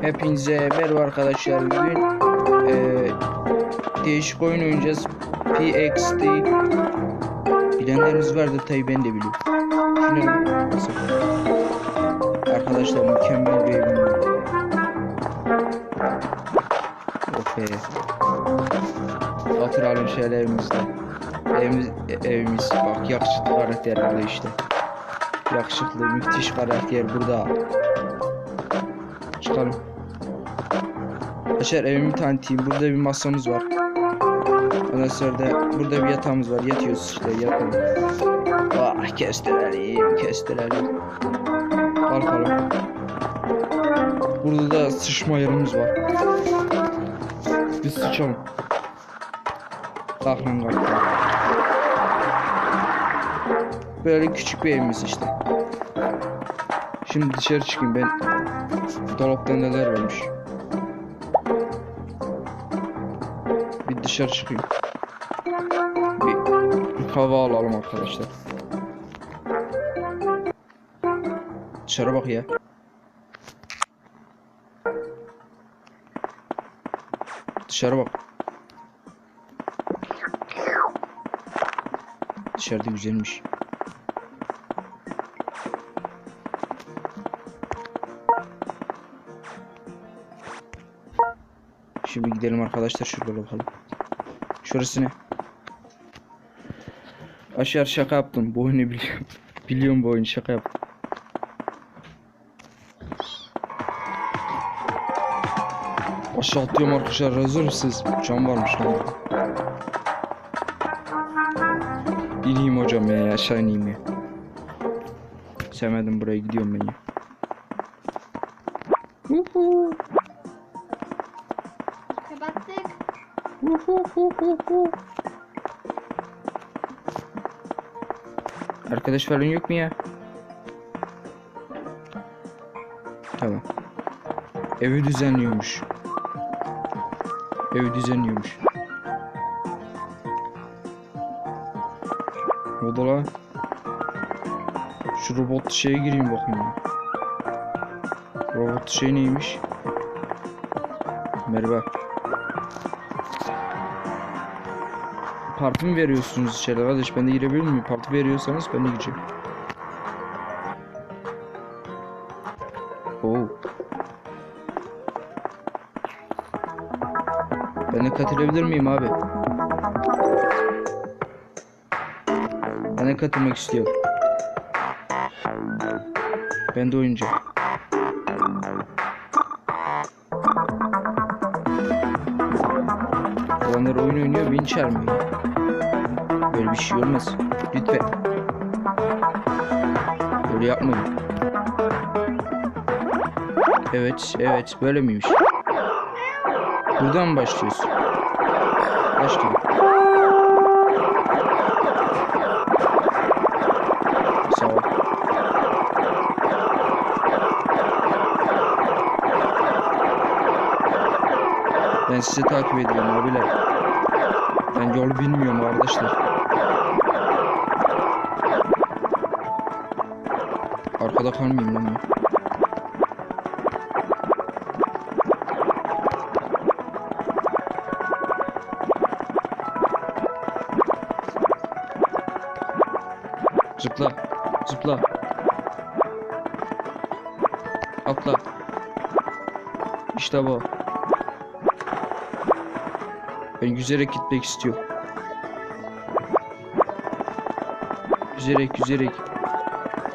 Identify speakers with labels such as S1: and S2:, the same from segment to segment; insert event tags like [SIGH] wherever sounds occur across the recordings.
S1: Hepinize merhaba arkadaşlar. Bugün eee, değişik oyun oynayacağız. PXD. Bilenleriniz vardır tabi ben de biliyorum. Arkadaşlar mükemmel bir evim var. Of be. Evimizde. Evimiz, evimiz bak yakışıklı karakter burada işte. Yakışıklı müthiş karakter burada. Arkadaşlar evimi tanıtayım. Burada bir masamız var. Ondan sonra da burada bir yatağımız var. Yatıyoruz işte yatalım. Ah kestirelim kestirelim. Kalkalım. Burada da sıçma yerimiz var. Biz sıçalım. Kalk. kalk. Böyle küçük bir evimiz işte. Şimdi dışarı çıkayım ben. Dolapta neler varmış. Dışarı çıkayım. Bir hava alalım arkadaşlar. Dışarı bak ya. Dışarı bak. Dışarıda güzelmiş. Şimdi gidelim arkadaşlar şurada bakalım. Şurası ne? Aşağı şaka yaptım. Bu oyunu biliyorum. [LAUGHS] biliyorum bu oyunu şaka yaptım. Aşağı atlıyorum arkadaşlar. Hazır mısınız? Cam varmış lan. İneyim hocam ya. Aşağı ineyim ya. Sevmedim buraya gidiyorum ben ya. Arkadaş falan yok mu ya? Tamam. Evi düzenliyormuş. Evi düzenliyormuş. O da lan. Şu robot şeye gireyim bakayım ya. Robot şey neymiş? Merhaba. Parti mi veriyorsunuz içeri kardeş? Ben de girebilir miyim? Parti veriyorsanız ben de gireceğim. Oo. Ben de katılabilir miyim abi? Ben de katılmak istiyorum. Ben de oynayacağım. Olanlar oyun oynuyor beni çağırmıyor. Böyle bir şey olmaz. Lütfen. Böyle yapmayın. Evet, evet. Böyle miymiş? Buradan başlıyoruz? Başlayalım. Sağ ol. Ben sizi takip ediyorum abiler. Ben yol bilmiyorum arkadaşlar. Arkada kalmayayım lan ben. Zıpla. Zıpla. Atla. İşte bu. Ben yüzerek gitmek istiyorum. Yüzerek yüzerek.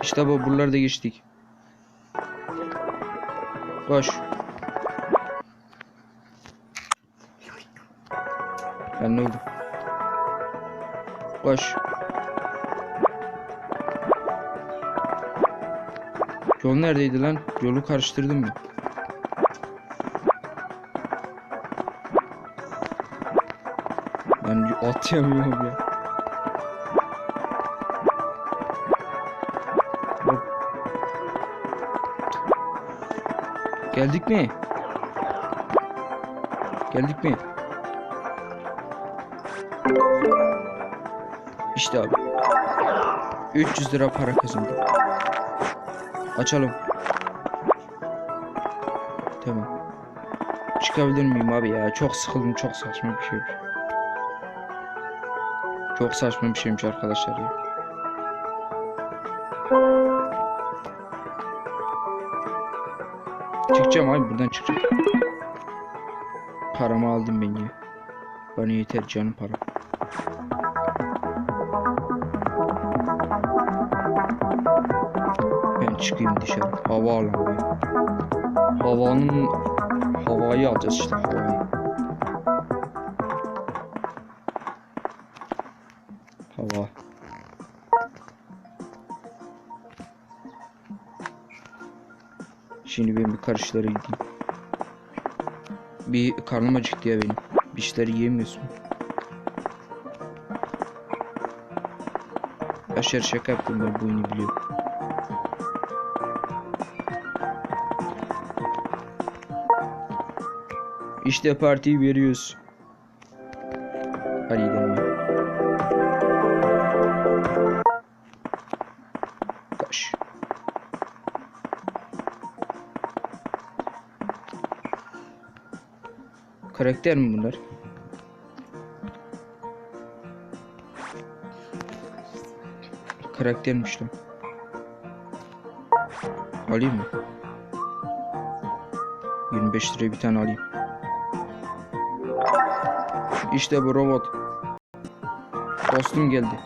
S1: İşte bu buralarda geçtik. Koş. Ben ne oldu? Koş. Yol neredeydi lan? Yolu karıştırdım? Ben y- atlayamıyorum ya. Geldik mi? Geldik mi? İşte abi. 300 lira para kazandım. Açalım. Tamam. Çıkabilir miyim abi ya? Çok sıkıldım. Çok saçma bir şeymiş. Çok saçma bir şeymiş arkadaşlar ya. Çıkacağım abi buradan çıkacağım. Paramı aldım ben ya. Bana yeter canım para. Ben çıkayım dışarı. Hava alalım. Havanın havayı alacağız işte havayı. Hava. Şimdi ben bir karşılara gideyim. Bir karnım acıktı ya benim. Bir şeyler yiyemiyorsun. Aşağı şaka yaptım ben bu oyunu biliyorum. İşte partiyi veriyoruz. Karakter mi bunlar? Karaktermiş lan. Alayım mı? 25 liraya bir tane alayım. İşte bu robot. Dostum geldi.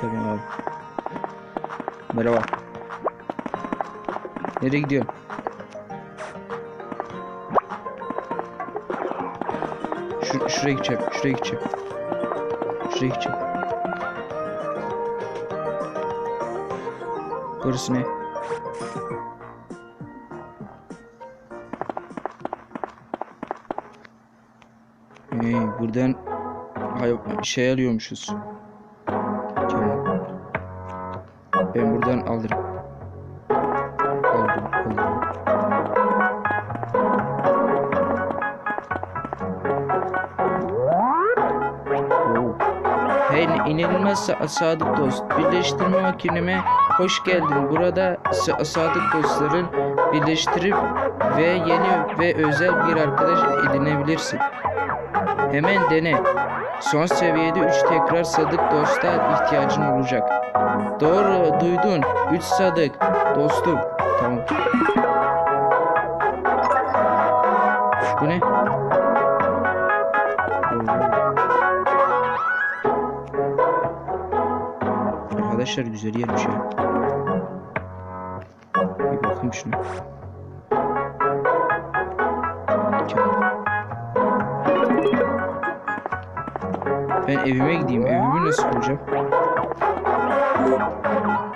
S1: Kerem abi. Merhaba. Nereye gidiyorsun? Şu, şuraya gideceğim. Şuraya gideceğim. Şuraya gideceğim. Burası ne? Hey, buradan şey alıyormuşuz. Buradan alırım. Alırım. Oo. Hey inanılmaz sa- sadık dost. Birleştirme makineme hoş geldin. Burada sa- sadık dostların birleştirip ve yeni ve özel bir arkadaş edinebilirsin. Hemen dene. Son seviyede 3 tekrar sadık dosta ihtiyacın olacak. Doğru duydun. 3 sadık dostum. Tamam. Bu ne? Arkadaşlar güzel yermiş ya. Bir bakayım. Mükemmel. Ben evime gideyim. Evimi nasıl bulacağım? Heh.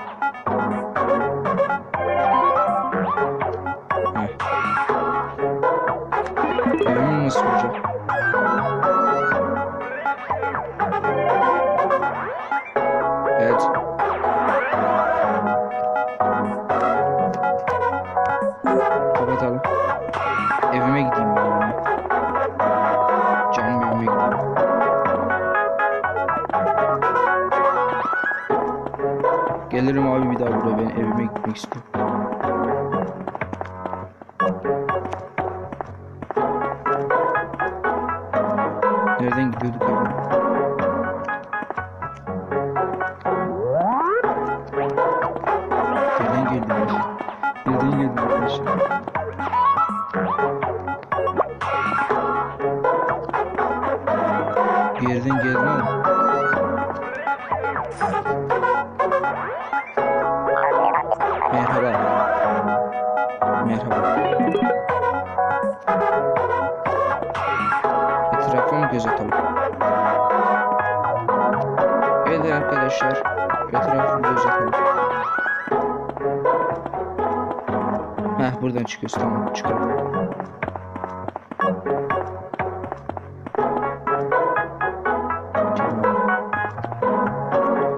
S1: Buradan çıkıyoruz tamam çıkalım.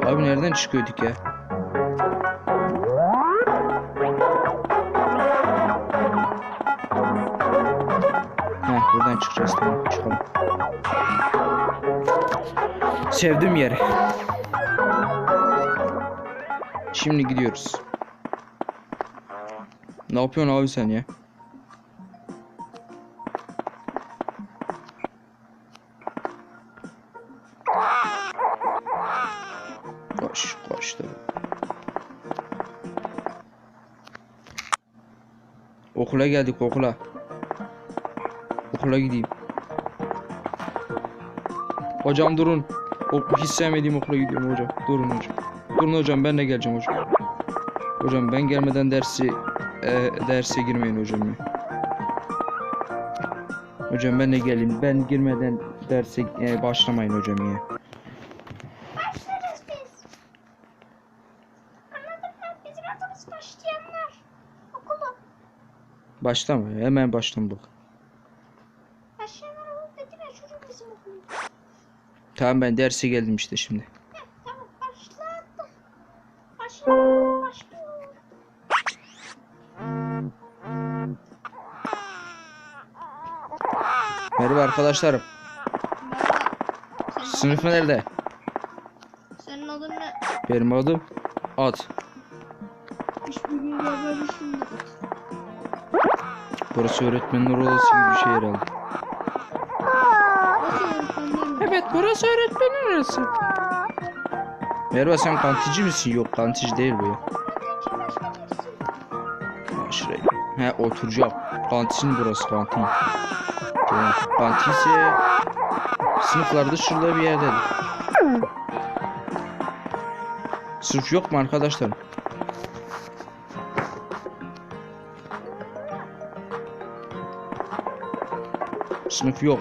S1: Abi nereden çıkıyorduk ya? Heh buradan çıkacağız tamam çıkalım. Sevdim yeri. Şimdi gidiyoruz. Ne yapıyorsun abi sen ya? Koş, koş tabii. Okula geldik okula. Okula gideyim. Hocam durun. O, hiç sevmediğim okula gidiyorum hocam. Durun hocam. Durun hocam ben de geleceğim hocam. Hocam ben gelmeden dersi e, derse girmeyin hocam ya. Hocam ben de geleyim. Ben girmeden derse e, başlamayın hocam ya.
S2: Başlarız biz. Anladın mı? Bizim adımız başlayanlar. Okulu.
S1: Başlama. Hemen başlama bak.
S2: Başlayanlar olur dedim ya çocuk bizim okulu.
S1: Tamam ben derse geldim işte şimdi. Merhaba arkadaşlarım. Sınıf nerede?
S2: Senin adın ne?
S1: Benim adım.
S2: Hiçbir gün de.
S1: Burası öğretmenler odası gibi bir şey herhalde. Evet burası öğretmenin odası. Merhaba sen kantici misin? Yok kantici değil bu ya. Ha, şuraya. He oturacağım. Kantin burası kantin. Kantin ise sınıflarda şurada bir yerdedir. Sınıf yok mu arkadaşlar? Sınıf yok.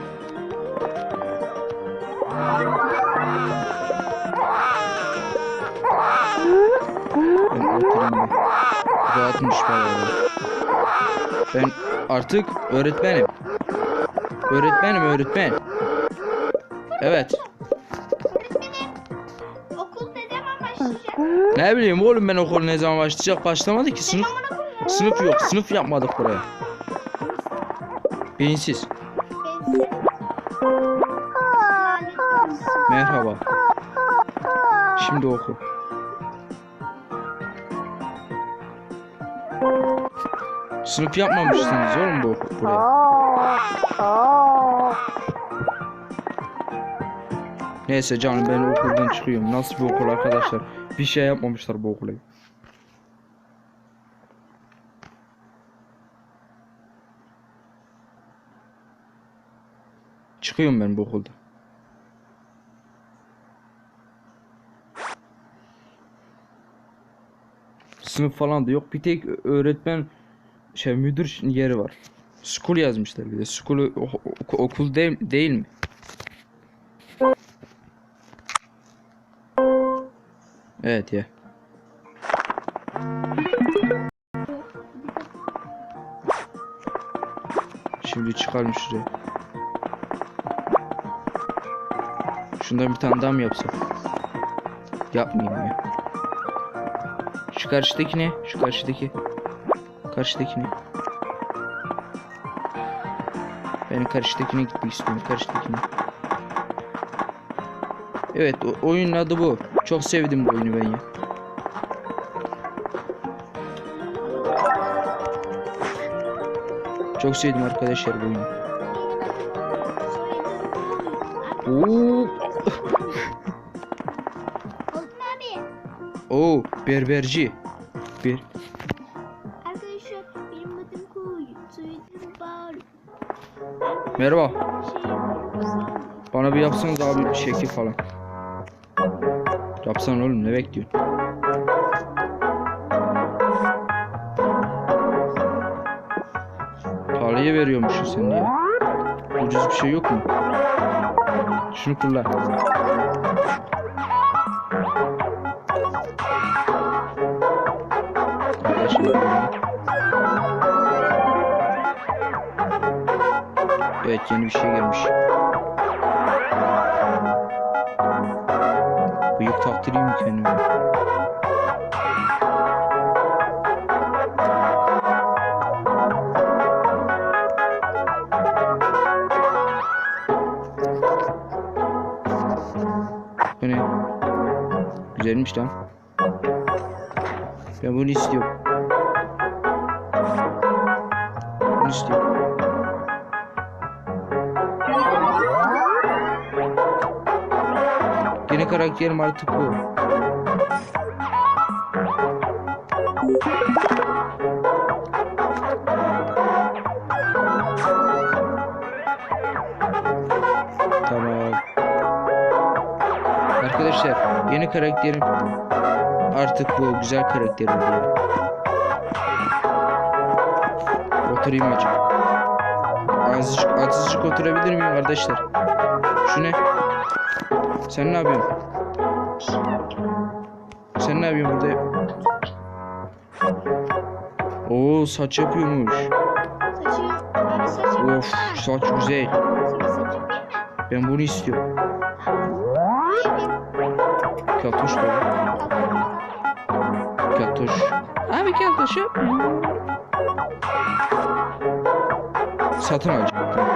S1: Rahatmış bayağı. Ben artık öğretmenim. Öğretmenim öğretmen. Evet.
S2: Öğretmenim. Okul ne zaman başlayacak?
S1: Ne bileyim oğlum ben okul ne zaman başlayacak başlamadı ki sınıf sınıf yok sınıf yapmadık buraya. Beyinsiz. Merhaba. Şimdi oku. Sınıf yapmamışsınız oğlum bu buraya. Neyse canım ben okuldan çıkıyorum. Nasıl bir okul arkadaşlar? Bir şey yapmamışlar bu okula. Çıkıyorum ben bu okulda. Sınıf falan da yok. Bir tek öğretmen şey müdür yeri var. School yazmışlar bir de. School okul değil, değil mi? Evet ya. Şimdi çıkalım şuraya. Şundan bir tane daha mı yapsak? Yapmayayım ya. Şu karşıdaki ne? Şu karşıdaki. Karşıdaki ne? Ben karşıdakine gitmek istiyorum. Karşıdakine. Evet oyunun adı bu. Çok sevdim bu oyunu ben ya. Çok sevdim arkadaşlar bu oyunu. Oo, oo berberci. Bir merhaba. Bana bir yapsanız abi bir şekil falan. Yapsana oğlum ne bekliyorsun? Parayı veriyormuşsun sen diye. Ucuz bir şey yok mu? Şunu kullan. Kardeşim. Evet yeni bir şey gelmiş. Karakterim artık bu. Tamam. Arkadaşlar yeni karakterim artık bu güzel karakterim ya. Oturayım azıcık. Azıcık, azıcık oturabilir miyim arkadaşlar? Şu ne? Sen ne yapıyorsun? Ne yapıyorsun burada? Oo saç yapıyormuş.
S2: Saçı. Abi saçı.
S1: Of saç güzel. Ben bunu istiyorum. Keltoş da. Keltoş. Abi yapma. Satın alacağım.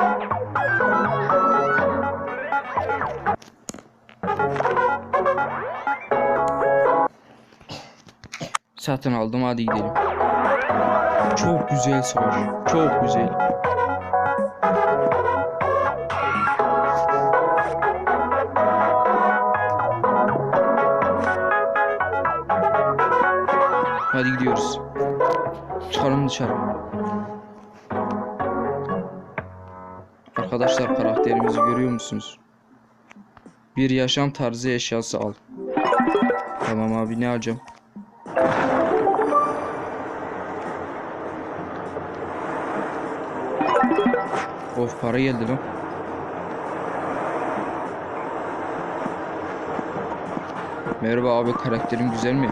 S1: Satın aldım hadi gidelim. Çok güzel saç. Çok güzel. Hadi gidiyoruz. Çıkalım dışarı. Arkadaşlar karakterimizi görüyor musunuz? Bir yaşam tarzı eşyası al. Tamam abi ne alacağım? Of para geldi lan. Merhaba abi karakterim güzel mi?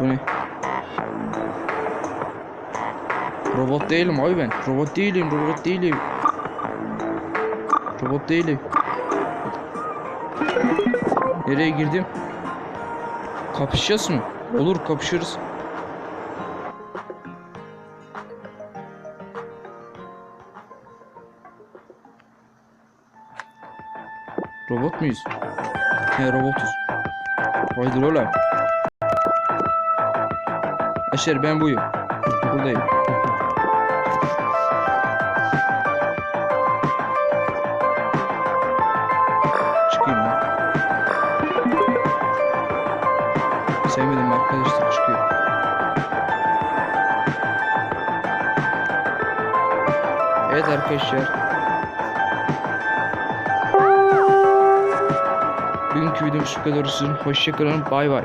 S1: Bu ne? Robot değilim abi ben. Robot değilim, robot değilim. Robot değilim. Nereye girdim? Kapışacağız mı? Olur kapışırız. Robot muyuz? He robotuz. Haydi oğlum. Aşer ben buyum. Buradayım. Çıkayım ben. Sevmedim arkadaşlar çıkıyor. Evet arkadaşlar. Videomuz bu kadar olsun. Hoşçakalın. Bay bay.